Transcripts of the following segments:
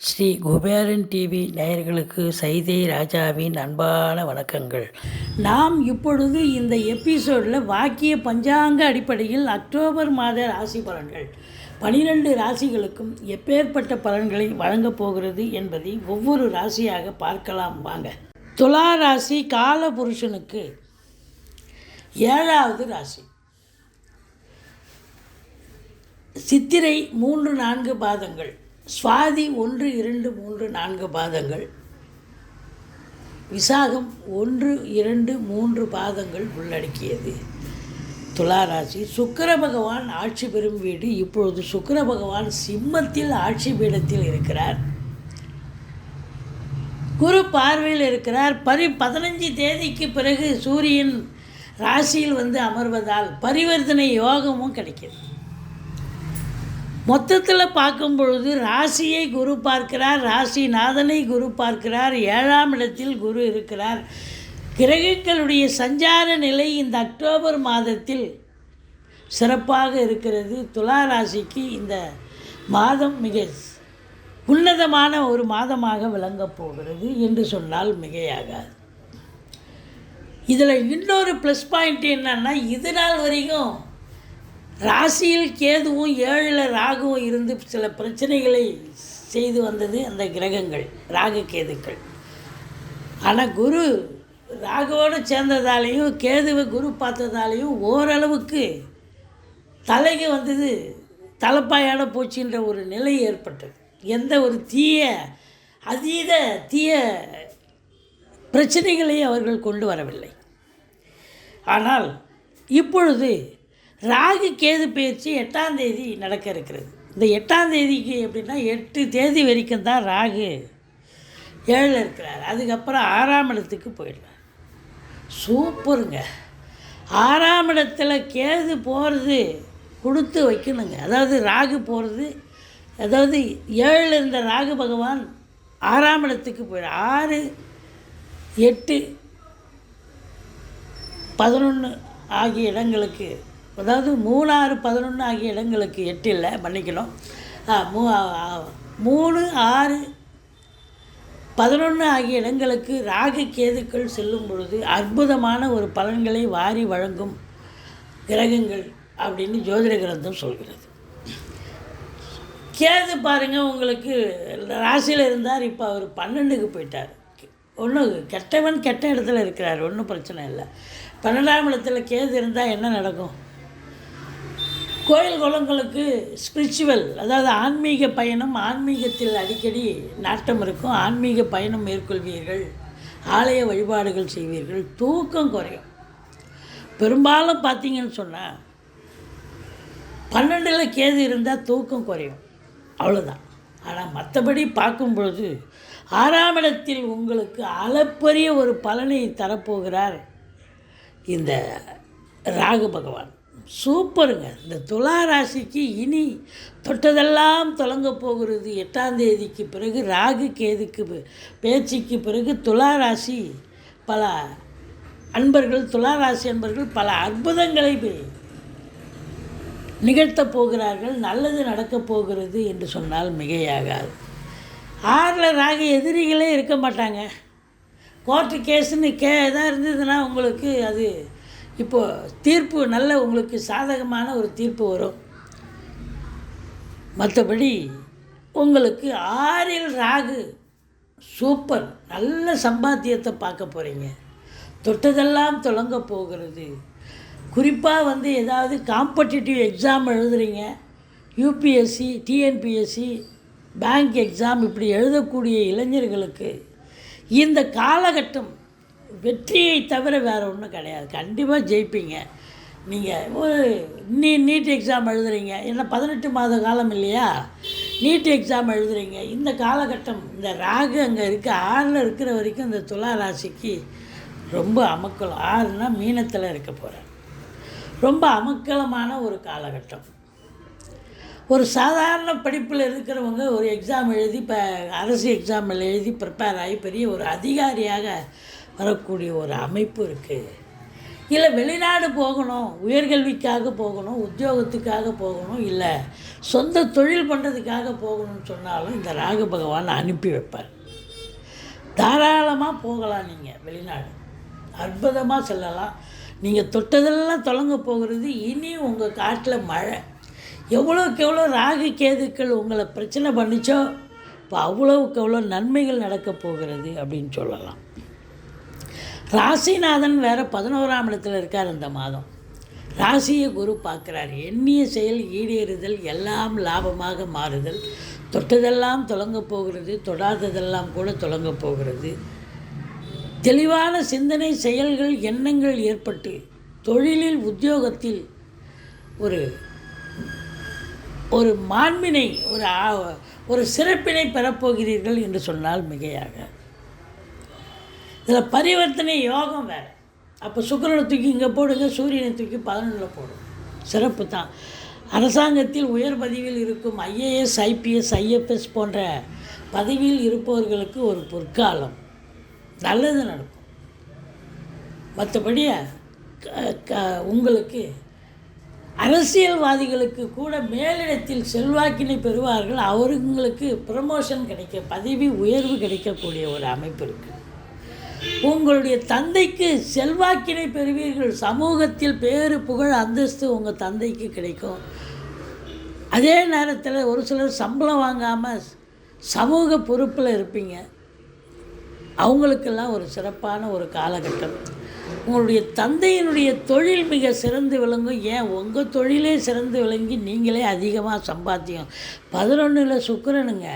Sri Kuberan TV நேயர்களுக்கு சைதை ராஜாவின் அன்பான வணக்கங்கள். நாம் இப்பொழுது இந்த எபிசோடில் வாக்கிய பஞ்சாங்க அடிப்படையில் அக்டோபர் மாத ராசி பலன்கள். பனிரெண்டு ராசிகளுக்கும் எப்பேற்பட்ட பலன்களை வழங்கப் போகிறது என்பதை ஒவ்வொரு ராசியாக பார்க்கலாம் வாங்க. துலா ராசி கால புருஷனுக்கு ஏழாவது ராசி. சித்திரை மூன்று நான்கு பாதங்கள். சுவாதி ஒன்று இரண்டு மூன்று நான்கு பாதங்கள். விசாகம் ஒன்று இரண்டு மூன்று பாதங்கள் உள்ளடக்கியது. துளாராசி சுக்கிர பகவான் ஆட்சி பெறும் வீடு. இப்பொழுது சுக்கிர பகவான் சிம்மத்தில் ஆட்சி பீடத்தில் இருக்கிறார். குரு பார்வையில் இருக்கிறார். பரி பதினஞ்சு தேதிக்கு பிறகு சூரியன் ராசியில் வந்து அமர்வதால் பரிவர்த்தனை யோகமும் கிடைக்கிது மொத்தத்தில் பார்க்கும் பொழுது ராசியை குரு பார்க்கிறார் ராசிநாதனை குரு பார்க்கிறார் ஏழாம் இடத்தில் குரு இருக்கிறார். கிரகங்களுடைய சஞ்சார நிலை இந்த அக்டோபர் மாதத்தில் சிறப்பாக இருக்கிறது. துலா ராசிக்கு இந்த மாதம் மிக உன்னதமான ஒரு மாதமாக விளங்கப் போகிறது என்று சொன்னால் மிகையாகாது. இதில் இன்னொரு ப்ளஸ் பாயிண்ட் என்னன்னா இது நாள் வரைக்கும் ராசியில் கேதுவும் ஏழில் ராகுவும் இருந்து சில பிரச்சனைகளை செய்து வந்தது அந்த கிரகங்கள் ராகு கேதுக்கள். ஆனால் குரு ராகுவோடு சேர்ந்ததாலேயும் கேதுவை குரு பார்த்ததாலேயும் ஓரளவுக்கு தலைக்கு வந்தது தலைப்பாயான போச்சுன்ற ஒரு நிலை ஏற்பட்டது. எந்த ஒரு தீய அதீத தீய பிரச்சனைகளையும் அவர்கள் கொண்டு வரவில்லை. ஆனால் இப்பொழுது ராகு கேது பயிற்சி எட்டாம் தேதி நடக்க இருக்கிறது. இந்த எட்டாம் தேதிக்கு எப்படின்னா எட்டு தேதி வரைக்கும் தான் ராகு ஏழில் இருக்கிறார். அதுக்கப்புறம் ஆறாம் இடத்துக்கு போயிடுவார். சூப்பருங்க. ஆறாம் இடத்துல கேது போகிறது கொடுத்து வைக்கணுங்க. அதாவது ராகு போகிறது அதாவது ஏழில் இருந்த ராகு பகவான் ஆறாம் இடத்துக்கு போயிடும் ஆறு எட்டு பதினொன்று ஆகிய இடங்களுக்கு அதாவது மூணாறு பதினொன்று ஆகிய இடங்களுக்கு எட்டு இல்லை மன்னிக்கணும் மூ மூணு ஆறு பதினொன்று ஆகிய இடங்களுக்கு ராகு கேதுக்கள் செல்லும் பொழுது அற்புதமான ஒரு பலன்களை வாரி வழங்கும் கிரகங்கள் அப்படின்னு ஜோதிட கிரந்தம் சொல்கிறது. கேது பாருங்கள் உங்களுக்கு ராசியில் இருந்தார் இப்போ அவர் பன்னெண்டுக்கு போயிட்டார். ஒன்றும் கெட்டவன் கெட்ட இடத்துல இருக்கிறார் ஒன்றும் பிரச்சனை இல்லை. பன்னெண்டாம் இடத்துல கேது இருந்தால் என்ன நடக்கும்? கோயில் குளங்களுக்கு ஸ்பிரிச்சுவல் அதாவது ஆன்மீக பயணம் ஆன்மீகத்தில் அடிக்கடி நாட்டம் இருக்கும். ஆன்மீக பயணம் மேற்கொள்வீர்கள். ஆலய வழிபாடுகள் செய்வீர்கள். தூக்கம் குறையும். பெரும்பாலும் பார்த்தீங்கன்னு சொன்னால் பன்னெண்டில் கேது இருந்தால் தூக்கம் குறையும். அவ்வளோதான் ஆனால் மற்றபடி பார்க்கும் பொழுது ஆறாம் இடத்தில் உங்களுக்கு அளப்பரிய ஒரு பலனை தரப்போகிறார் இந்த ராகு பகவான். சூப்பருங்க. இந்த துலா ராசிக்கு இனி தொட்டதெல்லாம் தொடங்க போகிறது. எட்டாம் தேதிக்கு பிறகு ராகு கேதுக்கு பேச்சுக்கு பிறகு துலா ராசி. பல அன்பர்கள் துலா ராசி அன்பர்கள் பல அற்புதங்களை நிகழ்த்தப் போகிறார்கள். நல்லது நடக்கப் போகிறது என்று சொன்னால் மிகையாகாது. ஆறில் ராகு எதிரிகளே இருக்க மாட்டாங்க. கோர்ட்டு கேஸுன்னு கே எதாக இருந்ததுன்னா உங்களுக்கு அது இப்போது தீர்ப்பு நல்ல உங்களுக்கு சாதகமான ஒரு தீர்ப்பு வரும். மற்றபடி உங்களுக்கு ஆறில் ராகு சூப்பர் நல்ல சம்பாத்தியத்தை பார்க்க போகிறீங்க தொட்டதெல்லாம் தொடங்க போகிறது. குறிப்பாக வந்து ஏதாவது காம்படிட்டிவ் எக்ஸாம் எழுதுறீங்க. யூபிஎஸ்சி டிஎன்பிஎஸ்சி பேங்க் எக்ஸாம் இப்படி எழுதக்கூடிய இளைஞர்களுக்கு இந்த காலகட்டம் வெற்றியை தவிர வேறு ஒன்றும் கிடையாது. கண்டிப்பாக ஜெயிப்பீங்க. நீங்கள் ஒரு நீ நீட் எக்ஸாம் எழுதுறீங்க. ஏன்னா பதினெட்டு மாத காலம் இல்லையா? நீட் எக்ஸாம் எழுதுறீங்க. இந்த காலகட்டம் இந்த ராகு அங்கே இருக்க. ஆறில் இருக்கிற வரைக்கும் இந்த துலா ராசிக்கு ரொம்ப அமக்கலம் ஆறுனா மீனத்தில் இருக்க போகிறேன் ரொம்ப அமக்கலமான ஒரு காலகட்டம். ஒரு சாதாரண படிப்பில் இருக்கிறவங்க ஒரு எக்ஸாம் எழுதி இப்போ அரசு எக்ஸாமில் எழுதி ப்ரிப்பேர் ஆகி பெரிய ஒரு அதிகாரியாக வரக்கூடிய ஒரு அமைப்பு இருக்குது இல்லை வெளிநாடு போகணும் உயர்கல்விக்காக போகணும் உத்தியோகத்துக்காக போகணும் இல்லை சொந்த தொழில் பண்ணுறதுக்காக போகணும்னு சொன்னாலும் இந்த ராகு பகவான் அனுப்பி வைப்பார். தாராளமாக போகலாம் நீங்கள் வெளிநாடு. அற்புதமாக செல்லலாம். நீங்கள் தொட்டதெல்லாம் தொடங்க போகிறது இனி உங்கள் காட்டில் மழை. எவ்வளோக்கு எவ்வளோ ராகு கேதுக்கள் உங்களை பிரச்சனை பண்ணிச்சோ இப்போ அவ்வளோவுக்கு எவ்வளோ நன்மைகள் நடக்கப் போகிறது அப்படின்னு சொல்லலாம். ராசிநாதன் வேறு பதினோராம் இடத்துல இருக்கார் இந்த மாதம். ராசியை குரு பார்க்குறார். எண்ணிய செயல் ஈடேறுதல் எல்லாம் லாபமாக மாறுதல். தொட்டதெல்லாம் தொடங்க போகிறது தொடாததெல்லாம் கூட தொடங்க போகிறது. தெளிவான சிந்தனை செயல்கள் எண்ணங்கள் ஏற்பட்டு தொழிலில் உத்தியோகத்தில் ஒரு ஒரு மாண்பினை ஒரு ஒரு சிறப்பினை பெறப்போகிறீர்கள் என்று சொன்னால் மிகையாக. இதில் பரிவர்த்தனை யோகம் வேறு. அப்போ சுக்கிரனை தூக்கி இங்கே போடுங்க சூரியனை தூக்கி பதினொன்றில் போடும் சிறப்பு தான். அரசாங்கத்தில் உயர் பதவியில் இருக்கும் ஐஏஎஸ் ஐபிஎஸ் ஐஎஃப்எஸ் போன்ற பதவியில் இருப்பவர்களுக்கு ஒரு பொற்காலம். நல்லது நடக்கும். மற்றபடி க- க- உங்களுக்கு அரசியல்வாதிகளுக்கு கூட மேலிடத்தில் செல்வாக்கினை பெறுவார்கள். அவர்களுக்கு ப்ரமோஷன் கிடைக்க பதவி உயர்வு கிடைக்கக்கூடிய ஒரு அமைப்பு இருக்குது உங்களுடைய தந்தைக்கு செல்வாக்கினை பெறுவீர்கள். சமூகத்தில் பேரு புகழ் அந்தஸ்து உங்கள் தந்தைக்கு கிடைக்கும். அதே நேரத்தில் ஒரு சிலர் சம்பளம் வாங்காமல் சமூக பொறுப்பில் இருப்பீங்க. அவங்களுக்கெல்லாம் ஒரு சிறப்பான ஒரு காலகட்டம். உங்களுடைய தந்தையினுடைய தொழில் மிக சிறந்து விளங்கும். ஏன்? உங்கள் தொழிலே சிறந்து விளங்கி நீங்களே அதிகமாக சம்பாத்தியம். பதினொன்றில் சுக்கரனுங்க.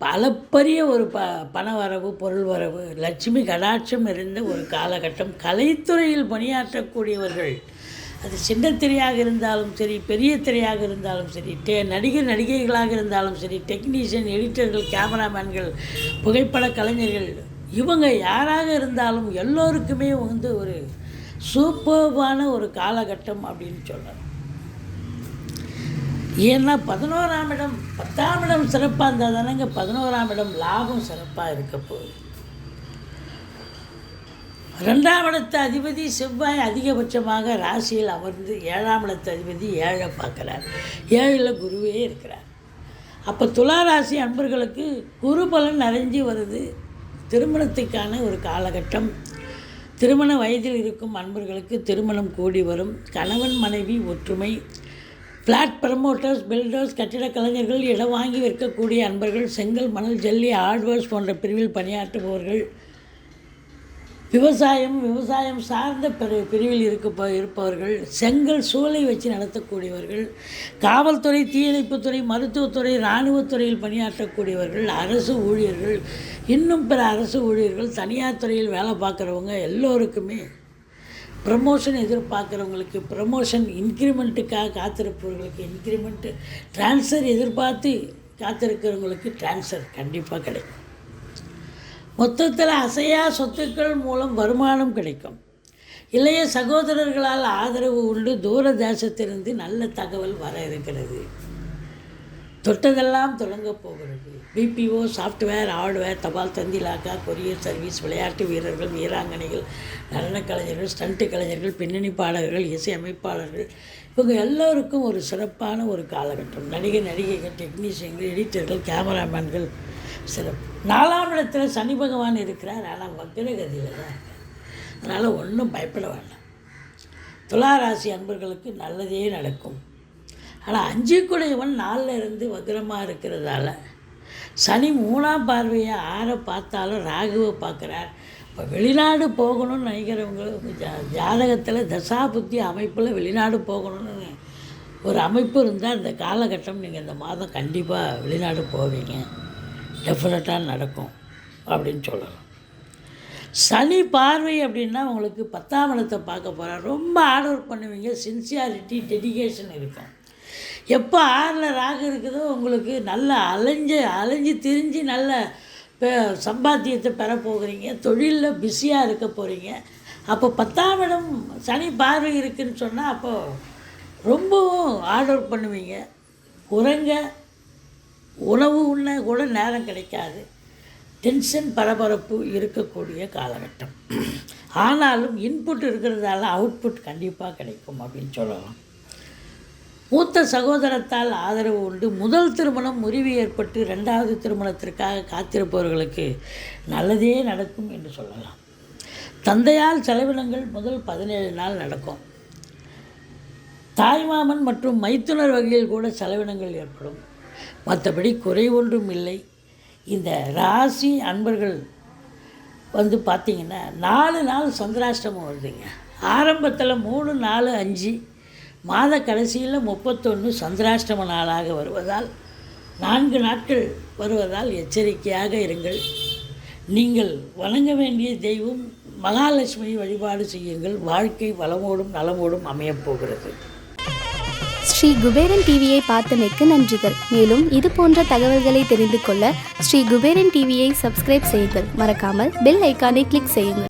அளப்பரிய ஒரு ப பண வரவு பொருள் வரவு லட்சுமி கடாட்சம் இருந்த ஒரு காலகட்டம் கலைத்துறையில் பணியாற்றக்கூடியவர்கள். அது சின்ன திரையாக இருந்தாலும் சரி பெரிய திரையாக இருந்தாலும் சரி டே நடிகர் நடிகைகளாக இருந்தாலும் சரி டெக்னீஷியன் எடிட்டர்கள் கேமராமேன்கள் புகைப்பட கலைஞர்கள் இவங்க யாராக இருந்தாலும் எல்லோருக்குமே வந்து ஒரு சூப்பர்வான ஒரு காலகட்டம் அப்படின்னு சொல்லலாம். ஏன்னா பதினோராம் இடம் பத்தாம் இடம் சிறப்பாக இருந்தால் தானேங்க பதினோராம் இடம் லாபம் சிறப்பாக இருக்க போகுது. ரெண்டாம் இடத்து அதிபதி செவ்வாய் அதிகபட்சமாக ராசியில் அமர்ந்து ஏழாம் இடத்து அதிபதி ஏழை பார்க்குறார். ஏழில் குருவே இருக்கிறார். அப்போ துலா ராசி அன்பர்களுக்கு குரு பலன் நிறைஞ்சு வருது. திருமணத்துக்கான ஒரு காலகட்டம். திருமண வயதில் இருக்கும் அன்பர்களுக்கு திருமணம் கூடி வரும். கணவன் மனைவி ஒற்றுமை. ஃப்ளாட் ப்ரமோட்டர்ஸ் பில்டர்ஸ் கட்டிடக் கலைஞர்கள் இடம் வாங்கி விற்கக்கூடிய அன்பர்கள் செங்கல் மணல் ஜல்லி ஹார்ட்வேர்ஸ் போன்ற பிரிவில் பணியாற்றுபவர்கள். விவசாயம் விவசாயம் சார்ந்த பிரி பிரிவில் இருக்க இருப்பவர்கள். செங்கல் சூளை வச்சு நடத்தக்கூடியவர்கள். காவல்துறை தீயணைப்புத்துறை மருத்துவத்துறை இராணுவத்துறையில் பணியாற்றக்கூடியவர்கள் அரசு ஊழியர்கள். இன்னும் பிற அரசு ஊழியர்கள் தனியார் துறையில் வேலை பார்க்குறவங்க எல்லோருக்குமே ப்ரமோஷன் எதிர்பார்க்குறவங்களுக்கு ப்ரமோஷன் இன்க்ரிமெண்ட்டுக்காக காத்திருப்பவர்களுக்கு இன்க்ரிமெண்ட்டு ட்ரான்ஸ்ஃபர் எதிர்பார்த்து காத்திருக்கிறவங்களுக்கு ட்ரான்ஸ்ஃபர் கண்டிப்பாக கிடைக்கும். மொத்தத்தில் அசையா சொத்துக்கள் மூலம் வருமானம் கிடைக்கும். இளைய சகோதரர்களால் ஆதரவு உண்டு. தூர தேசத்திலிருந்து நல்ல தகவல் வர இருக்கிறது. தொட்டதெல்லாம் தொடங்கப் போகிறது. பிபிஓ சாஃப்ட்வேர் ஹார்ட்வேர் தபால் தந்திலாக்கா கொரியர் சர்வீஸ் விளையாட்டு வீரர்கள் வீராங்கனைகள் நடன கலைஞர்கள் ஸ்டண்ட்டு கலைஞர்கள் பின்னணி பாடகர்கள் இசை அமைப்பாளர்கள் இவங்க எல்லோருக்கும் ஒரு சிறப்பான ஒரு காலகட்டம். நடிகை நடிகைகள் டெக்னீஷியன்கள் எடிட்டர்கள் கேமராமேன்கள் சிறப்பு. நாலாம் இடத்துல சனி பகவான் இருக்கிறார். ஆனால் வக்ரகதியில் தான் இருக்கார். அதனால் ஒன்றும் பயப்பட வேண்டாம். துளாராசி அன்பர்களுக்கு நல்லதே நடக்கும். ஆனால் அஞ்சு குடையவன் நாளில் இருந்து வக்ரமாக இருக்கிறதால சனி மூணாம் பார்வையை ஆற பார்த்தாலும் ராகுவை பார்க்குறார். இப்போ வெளிநாடு போகணும்னு நினைக்கிறவங்க ஜா ஜாதகத்தில் தசா புத்தி அமைப்பில் வெளிநாடு போகணும்னு ஒரு அமைப்பு இருந்தால் இந்த காலகட்டம் நீங்கள் இந்த மாதம் கண்டிப்பாக வெளிநாடு போவீங்க. டெஃபினட்டாக நடக்கும் அப்படின்னு சொல்லலாம். சனி பார்வை அப்படின்னா உங்களுக்கு பத்தாம் இடத்தை பார்க்க போகிறார் ரொம்ப ஹார்ட் ஒர்க் பண்ணுவீங்க. சின்சியாரிட்டி டெடிகேஷன் இருக்கும். எப்போ ஆறில் ராகு இருக்குதோ உங்களுக்கு நல்ல அலைஞ்சு அலைஞ்சு திரிஞ்சு நல்ல பெ சம்பாத்தியத்தை பெற போகிறீங்க. தொழிலில் பிஸியாக இருக்க போகிறீங்க அப்போ பத்தாம் இடம் சனி பார்வை இருக்குதுன்னு சொன்னால் அப்போது ரொம்பவும் ஆர்டர் ஒர்க் பண்ணுவீங்க. உறங்க உணவு உண்ண கூட நேரம் கிடைக்காது. டென்ஷன் பரபரப்பு இருக்கக்கூடிய காலகட்டம். ஆனாலும் இன்புட் இருக்கிறதால அவுட்புட் கண்டிப்பாக கிடைக்கும் அப்படின்னு சொல்லலாம். மூத்த சகோதரத்தால் ஆதரவு உண்டு. முதல் திருமணம் முறிவு ஏற்பட்டு ரெண்டாவது திருமணத்திற்காக காத்திருப்பவர்களுக்கு நல்லதே நடக்கும் என்று சொல்லலாம். தந்தையால் செலவினங்கள் முதல் பதினேழு நாள் நடக்கும். தாய்மாமன் மற்றும் மைத்துனர் வகையில் கூட செலவினங்கள் ஏற்படும். மற்றபடி குறை ஒன்றும் இல்லை. இந்த ராசி அன்பர்கள் வந்து பார்த்திங்கன்னா நாலு நாள் சந்திராஷ்டமம் வருதுங்க. ஆரம்பத்தில் மூணு நாலு அஞ்சு மாத கடைசியில் முப்பத்தொன்று சந்திராஷ்டம நாளாக வருவதால் நான்கு நாட்கள் வருவதால் எச்சரிக்கையாக இருங்கள். நீங்கள் வணங்க வேண்டிய தெய்வம் மகாலட்சுமி வழிபாடு செய்யுங்கள். வாழ்க்கை வளமோடும் நலமோடும் அமையப் போகிறது. ஸ்ரீ குபேரன் டிவியை பார்த்தமைக்கு நன்றிகள். மேலும் இது போன்ற தகவல்களை தெரிந்து கொள்ள ஸ்ரீ குபேரன் டிவியை சப்ஸ்கிரைப் செய்யுங்கள். மறக்காமல் பெல் ஐக்கானை கிளிக் செய்யுங்கள்.